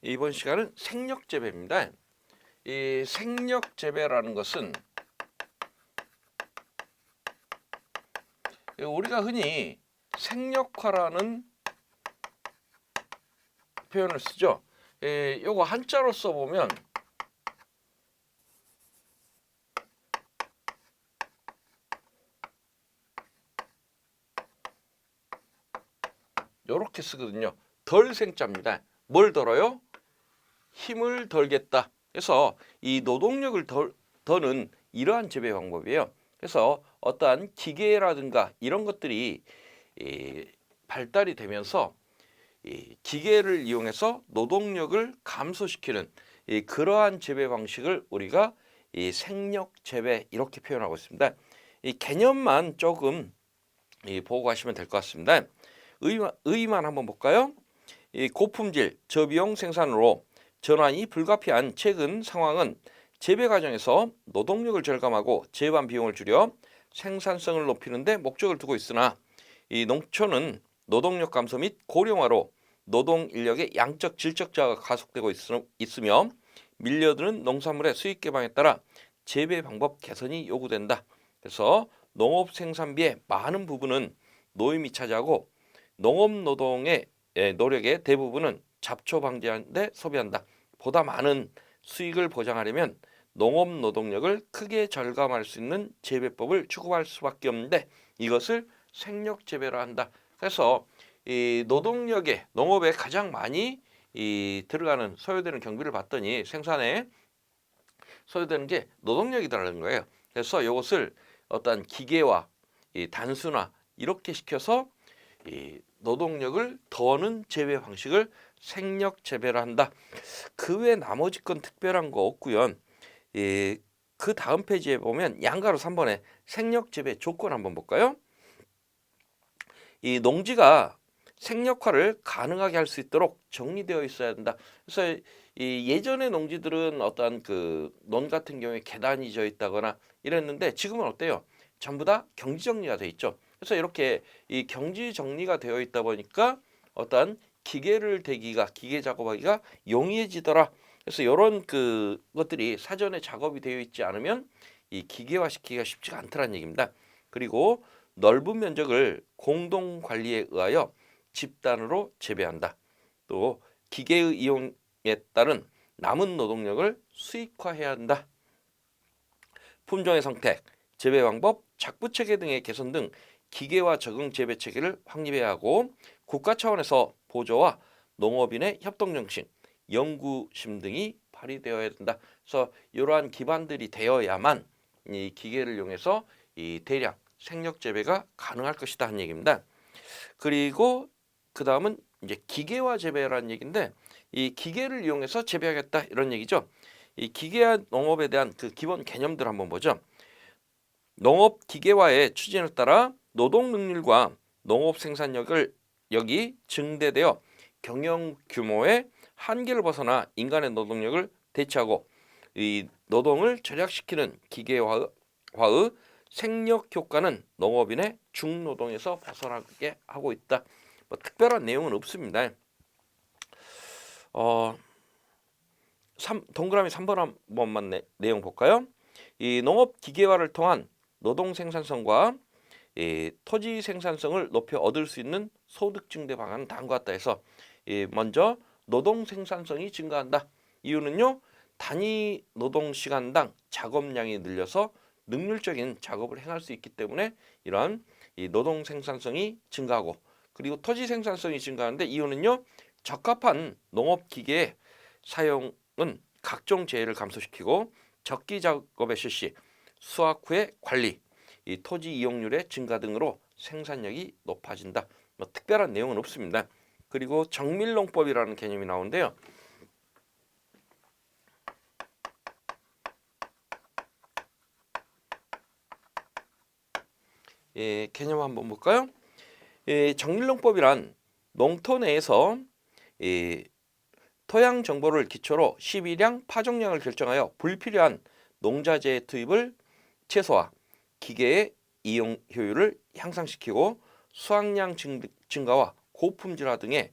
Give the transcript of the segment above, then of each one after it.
이번 시간은 생력 재배입니다. 이 생력 재배라는 것은 우리가 흔히 생력화라는 표현을 쓰죠. 예, 요거 한자로 써보면 요렇게 쓰거든요. 덜 생자입니다. 뭘 덜어요? 힘을 덜겠다. 그래서 이 노동력을 덜, 더는 이러한 재배 방법이에요. 그래서 어떠한 기계라든가 이런 것들이 이 발달이 되면서 이 기계를 이용해서 노동력을 감소시키는 이 그러한 재배 방식을 우리가 이 생력 재배 이렇게 표현하고 있습니다. 이 개념만 조금 이 보고 가시면 될 것 같습니다. 의의만, 의의만 한번 볼까요? 이 고품질 저비용 생산으로 전환이 불가피한 최근 상황은 재배 과정에서 노동력을 절감하고 재반 비용을 줄여 생산성을 높이는 데 목적을 두고 있으나 이 농촌은 노동력 감소 및 고령화로 노동 인력의 양적 질적 저하가 가속되고 있, 으며 밀려드는 농산물의 수익 개방에 따라 재배 방법 개선이 요구된다. 그래서 농업 생산비의 많은 부분은 노임이 차지하고 농업 노동의 예, 노력의 대부분은 잡초 방지하는 데 소비한다. 보다 많은 수익을 보장하려면 농업 노동력을 크게 절감할 수 있는 재배법을 추구할 수밖에 없는데 이것을 생력 재배라 한다. 그래서 이 노동력에 농업에 가장 많이 이 들어가는 소요되는 경비를 봤더니 생산에 소요되는 게 노동력이라는 거예요. 그래서 이것을 어떤 기계와 이 단순화 이렇게 시켜서 이 노동력을 더는 재배 방식을 생력 재배를 한다. 그 외 나머지 건 특별한 거 없고요. 이, 그 다음 페이지에 보면 양가로 3번에 생력 재배 조건 한번 볼까요? 이 농지가 생력화를 가능하게 할 수 있도록 정리되어 있어야 된다. 그래서 이 예전의 농지들은 어떤 그논 같은 경우에 계단이 져 있다거나 이랬는데 지금은 어때요? 전부 다 경지 정리가 돼 있죠. 그래서 이렇게 이 경지 정리가 되어 있다 보니까 어떤 기계를 대기가 기계 작업하기가 용이해지더라. 그래서 이런 그 것들이 사전에 작업이 되어 있지 않으면 이 기계화 시키기가 쉽지가 않더라는 얘기입니다. 그리고 넓은 면적을 공동 관리에 의하여 집단으로 재배한다. 또 기계의 이용에 따른 남은 노동력을 수익화해야 한다. 품종의 선택, 재배 방법, 작부 체계 등의 개선 등 기계화 적응 재배 체계를 확립해야 하고 국가 차원에서 보조와 농업인의 협동 정신, 연구심 등이 발휘되어야 된다. 그래서 이러한 기반들이 되어야만 이 기계를 이용해서 이 대량 생력 재배가 가능할 것이다 한 얘기입니다. 그리고 그 다음은 이제 기계화 재배라는 얘기인데 이 기계를 이용해서 재배하겠다 이런 얘기죠. 이 기계화 농업에 대한 그 기본 개념들 한번 보죠. 농업 기계화의 추진에 따라 노동 능률과 농업 생산력을 여기 증대되어 경영 규모의 한계를 벗어나 인간의 노동력을 대체하고 이 노동을 절약시키는 기계화의 생력 효과는 농업인의 중노동에서 벗어나게 하고 있다. 뭐 특별한 내용은 없습니다. 어, 3, 동그라미 3번 한 번만 내, 내용 볼까요? 이 농업 기계화를 통한 노동 생산성과 이 토지 생산성을 높여 얻을 수 있는 소득 증대 방안은 다음과 같다 해서 이 먼저 노동 생산성이 증가한다. 이유는요. 단위 노동 시간당 작업량이 늘려서 능률적인 작업을 행할 수 있기 때문에 이러한 이 노동 생산성이 증가하고 그리고 토지 생산성이 증가하는데 이유는요. 적합한 농업 기계 사용은 각종 재해를 감소시키고 적기 작업의 실시, 수확 후의 관리, 이 토지 이용률의 증가 등으로 생산력이 높아진다. 뭐 특별한 내용은 없습니다. 그리고 정밀농법이라는 개념이 나오는데요. 예, 개념 한번 볼까요? 예, 정밀농법이란 농토 내에서 예, 토양 정보를 기초로 시비량, 파종량을 결정하여 불필요한 농자재 투입을 최소화, 기계의 이용 효율을 향상시키고 수확량 증가와 고품질화 등의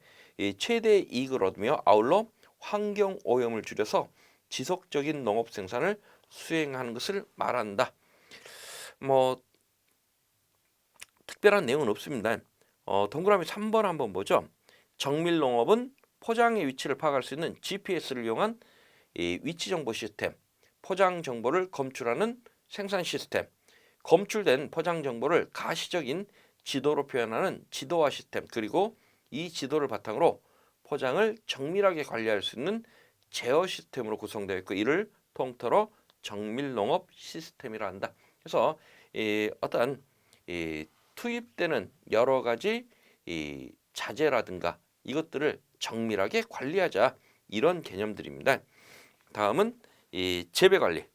최대 이익을 얻으며 아울러 환경 오염을 줄여서 지속적인 농업 생산을 수행하는 것을 말한다. 뭐 특별한 내용은 없습니다. 어, 동그라미 3번 한번 보죠. 정밀 농업은 포장의 위치를 파악할 수 있는 GPS를 이용한 이 위치 정보 시스템, 포장 정보를 검출하는 생산 시스템, 검출된 포장 정보를 가시적인 지도로 표현하는 지도화 시스템, 그리고 이 지도를 바탕으로 포장을 정밀하게 관리할 수 있는 제어 시스템으로 구성되어 있고 이를 통틀어 정밀 농업 시스템이라 한다. 그래서 이 어떠한 이 투입되는 여러 가지 이 자재라든가 이것들을 정밀하게 관리하자 이런 개념들입니다. 다음은 이 재배 관리.